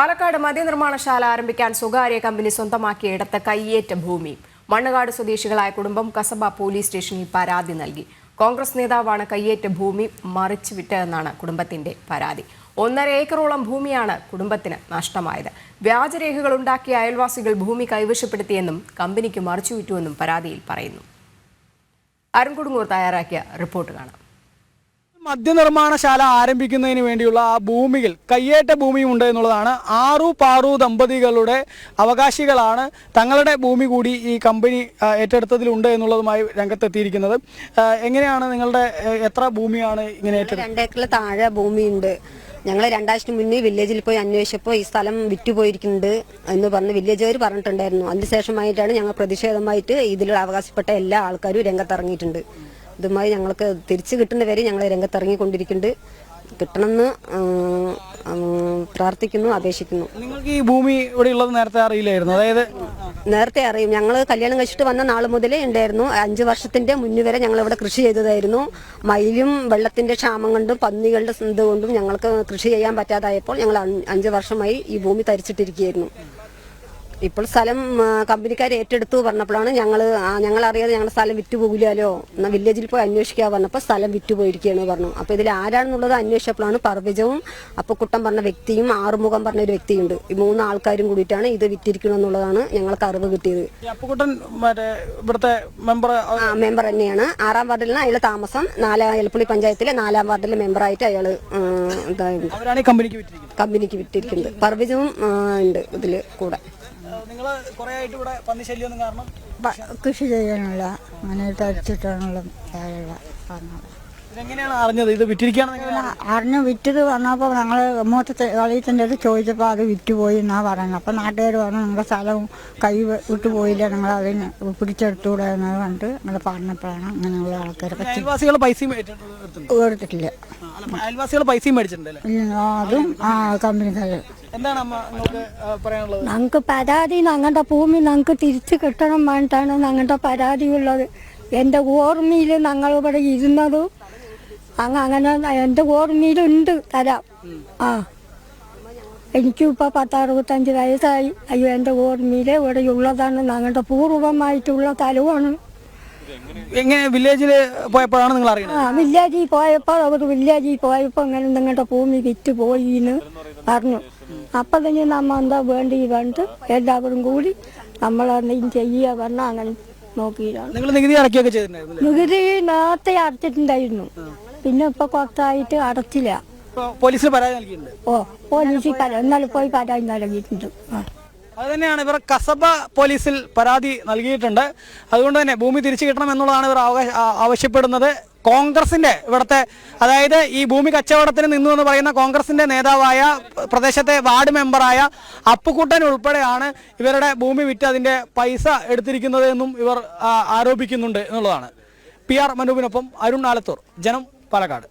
പാലക്കാട് മദ്യനിർമ്മാണശാല ആരംഭിക്കാൻ സ്വകാര്യ കമ്പനി സ്വന്തമാക്കിയ ഇടത്ത് കയ്യേറ്റ ഭൂമി. മണ്ണുകാട് സ്വദേശികളായ കുടുംബം കസബ പോലീസ് സ്റ്റേഷനിൽ പരാതി നൽകി. കോൺഗ്രസ് നേതാവാണ് കയ്യേറ്റ ഭൂമി മറിച്ചു വിട്ടതെന്നാണ് കുടുംബത്തിന്റെ പരാതി. ഒന്നര ഏക്കറോളം ഭൂമിയാണ് കുടുംബത്തിന് നഷ്ടമായത്. വ്യാജരേഖകൾ ഉണ്ടാക്കിയ അയൽവാസികൾ ഭൂമി കൈവശപ്പെടുത്തിയെന്നും കമ്പനിക്ക് മറിച്ചു വിറ്റുവെന്നും പരാതിയിൽ പറയുന്നു. അരുൺകുടുങ്ങൂർ തയ്യാറാക്കിയ റിപ്പോർട്ട് കാണാം. മദ്യനിർമ്മാണശാല ആരംഭിക്കുന്നതിന് വേണ്ടിയുള്ള ആ ഭൂമിയിൽ കയ്യേറ്റ ഭൂമിയുണ്ട് എന്നുള്ളതാണ് ആറു പാറു ദമ്പതികളുടെ അവകാശികളാണ് തങ്ങളുടെ ഭൂമി കൂടി ഈ കമ്പനി ഏറ്റെടുത്തതിലുണ്ട് എന്നുള്ളതുമായി രംഗത്തെത്തിയിരിക്കുന്നത്. എങ്ങനെയാണ് നിങ്ങളുടെ എത്ര ഭൂമിയാണ് ഇങ്ങനെ ഏറ്റെടുത്തത്? രണ്ടേക്കറിൽ താഴെ ഭൂമിയുണ്ട്. ഞങ്ങൾ രണ്ടാഴ്ച മുന്നേ വില്ലേജിൽ പോയി അന്വേഷിച്ചപ്പോൾ ഈ സ്ഥലം വിറ്റുപോയിരിക്കുന്നുണ്ട് എന്ന് പറഞ്ഞ് വില്ലേജുകാർ പറഞ്ഞിട്ടുണ്ടായിരുന്നു. അതിനുശേഷമായിട്ടാണ് ഞങ്ങൾ പ്രതിഷേധമായിട്ട് ഇതിൽ അവകാശപ്പെട്ട എല്ലാ ആൾക്കാരും രംഗത്തിറങ്ങിയിട്ടുണ്ട്. ഇതുമായി ഞങ്ങൾക്ക് തിരിച്ചു കിട്ടുന്ന വരെ ഞങ്ങൾ രംഗത്തിറങ്ങിക്കൊണ്ടിരിക്കുന്നുണ്ട്. കിട്ടണമെന്ന് പ്രാർത്ഥിക്കുന്നു അപേക്ഷിക്കുന്നു. നിങ്ങൾക്ക് ഈ ഭൂമി ഇവിടെ ഉള്ളത് നേരത്തെ അറിയില്ലായിരുന്നു. അതായത് നേരത്തെ അറിയും. ഞങ്ങൾ കല്യാണം കഴിച്ചിട്ട് വന്ന നാൾ മുതലേ ഉണ്ടായിരുന്നു. അഞ്ച് വർഷത്തിന്റെ മുന്നു വരെ ഞങ്ങൾ ഇവിടെ കൃഷി ചെയ്തതായിരുന്നു. മയിലും വെള്ളത്തിന്റെ ക്ഷാമം കൊണ്ടും പന്നികളുടെ ഇത് കൊണ്ടും ഞങ്ങൾക്ക് കൃഷി ചെയ്യാൻ പറ്റാതായപ്പോൾ ഞങ്ങൾ അഞ്ച് വർഷമായി ഈ ഭൂമി തരിച്ചിട്ടിരിക്കുകയായിരുന്നു. ഇപ്പോൾ സ്ഥലം കമ്പനിക്കാർ ഏറ്റെടുത്തു പറഞ്ഞപ്പോഴാണ് ഞങ്ങൾ ഞങ്ങൾ അറിയാതെ ഞങ്ങളുടെ സ്ഥലം വിറ്റ് പോകില്ലല്ലോ എന്നാൽ വില്ലേജിൽ പോയി അന്വേഷിക്കാൻ പറഞ്ഞപ്പോൾ സ്ഥലം വിറ്റ് വിറ്റുപോയിരിക്കുകയാണ് പറഞ്ഞു. അപ്പോൾ ഇതിൽ ആരാണെന്നുള്ളത് അന്വേഷിച്ചപ്പോഴാണ് പർവജവും അപ്പക്കുട്ടൻ പറഞ്ഞ വ്യക്തിയും ആറുമുഖം പറഞ്ഞ ഒരു വ്യക്തിയുണ്ട്. ഈ മൂന്ന് ആൾക്കാരും കൂടിയിട്ടാണ് ഇത് വിറ്റിരിക്കണമെന്നുള്ളതാണ് ഞങ്ങൾക്ക് അറിവ് കിട്ടിയത്. അപ്പക്കുട്ടൻ ഇവിടുത്തെ മെമ്പർ മെമ്പർ തന്നെയാണ്. ആറാം വാർഡിലാണ് അയാൾ താമസം. നാലാം എലപ്പുള്ളി പഞ്ചായത്തിലെ നാലാം വാർഡിലെ മെമ്പറായിട്ട് അയാൾ കമ്പനിക്ക് വിറ്റിരിക്കുന്നത്. പർവജവും ഉണ്ട് ഇതിൽ കൂടെ. ഇവിടെ കാരണം കൃഷി ചെയ്യാനുള്ള അങ്ങനെ തടിച്ചിട്ടാണുള്ള കാര്യമുള്ള ഇതെങ്ങനെയാണ് അറിഞ്ഞത്? ഇത് വിറ്റിരിക്കുകയാണെന്ന് അറിഞ്ഞ് വിറ്റത് വന്നപ്പോൾ ഞങ്ങൾ മൂത്ത കളിയത്തിന്റെ അടുത്ത് ചോദിച്ചപ്പോൾ അത് വിറ്റുപോയി എന്നാണ് പറയുന്നത്. അപ്പോൾ നാട്ടുകാർ പറഞ്ഞു നിങ്ങളുടെ സ്ഥലം കൈ വിട്ടുപോയില്ല നിങ്ങൾ അതിന് പിടിച്ചെടുത്തൂടെ എന്ന് പറഞ്ഞിട്ട് നിങ്ങൾ പറഞ്ഞപ്പോഴാണ് അങ്ങനെയുള്ള ആൾക്കാർ അയൽവാസികൾ പൈസയും എടുത്തിട്ടില്ല. അയൽവാസികൾ പൈസയും മേടിച്ചിട്ടുണ്ട് അല്ലേ? ഇല്ല, അതും ആ കമ്പനിക്കാർ എന്താണ് അമ്മ നിങ്ങൾക്ക് ആ, പറയാനുള്ളത്? ഞങ്ങൾക്ക് പരാതി ഞങ്ങളുടെ ഭൂമി ഞങ്ങൾക്ക് തിരിച്ചു കിട്ടണം വേണ്ടിയിട്ടാണ് ഞങ്ങളുടെ പരാതിയുള്ളത് എന്റെ ഓർമ്മയിൽ ഞങ്ങൾ ഇവിടെ ഇരുന്നതും അങ്ങ് അങ്ങനെ എന്റെ ഓർമ്മയിലുണ്ട് തരാം. ആ. എനിക്കും ഇപ്പോൾ പത്തറുപത്തഞ്ച് വയസ്സായി. അയ്യോ എന്റെ ഓർമ്മയിലെ ഇവിടെ ഉള്ളതാണ്. ഞങ്ങളുടെ പൂർവമായിട്ടുള്ള തലവാണ് എങ്ങനെ വില്ലേജിൽ പോയപ്പോഴാണ് നിങ്ങൾ അറിയുന്നത്? ആ വില്ലേജിൽ പോയപ്പോൾ അവർ വില്ലേജിൽ പോയപ്പോൾ ഇങ്ങനെ നിങ്ങളുടെ ഭൂമി വിറ്റ് പോയി എന്ന് പറഞ്ഞു അപ്പം തന്നെ നമ്മ എന്താ വേണ്ടി വേണ്ട എല്ലാവരും കൂടി നമ്മളെന്തെങ്കിലും ചെയ്യുക പറഞ്ഞാൽ അങ്ങനെ നോക്കിയിട്ടാണ് നിങ്ങൾ നികുതി അടക്കുകയൊക്കെ ചെയ്തിട്ടുണ്ടായിരുന്നു? നികുതി നേരത്തെ അടച്ചിട്ടുണ്ടായിരുന്നു. പിന്നെ ഇപ്പൊ കുറച്ചായിട്ട് അടച്ചില്ല. പോലീസിൽ പരാതി നൽകിയിട്ടുണ്ട്. ഓ പോലീസിൽ പല ഇന്നലെ പോയി പരാതി നൽകിയിട്ടുണ്ട്. ആ. അത് തന്നെയാണ് ഇവർ കസബ പോലീസിൽ പരാതി നൽകിയിട്ടുണ്ട്. അതുകൊണ്ട് തന്നെ ഭൂമി തിരിച്ചു കിട്ടണം എന്നുള്ളതാണ് ഇവർ ആവശ്യപ്പെടുന്നത്. കോൺഗ്രസിന്റെ ഇവിടുത്തെ അതായത് ഈ ഭൂമി കച്ചവടത്തിന് നിന്നു എന്ന് പറയുന്ന കോൺഗ്രസിന്റെ നേതാവായ പ്രദേശത്തെ വാർഡ് മെമ്പറായ അപ്പുക്കുട്ടൻ ഉൾപ്പെടെയാണ് ഇവരുടെ ഭൂമി വിറ്റ് അതിന്റെ പൈസ എടുത്തിരിക്കുന്നത് എന്നും ഇവർ ആരോപിക്കുന്നുണ്ട് എന്നുള്ളതാണ്. പി ആർ മനൂപിനൊപ്പം അരുൺ ആലത്തൂർ. ജനം പാലക്കാട്.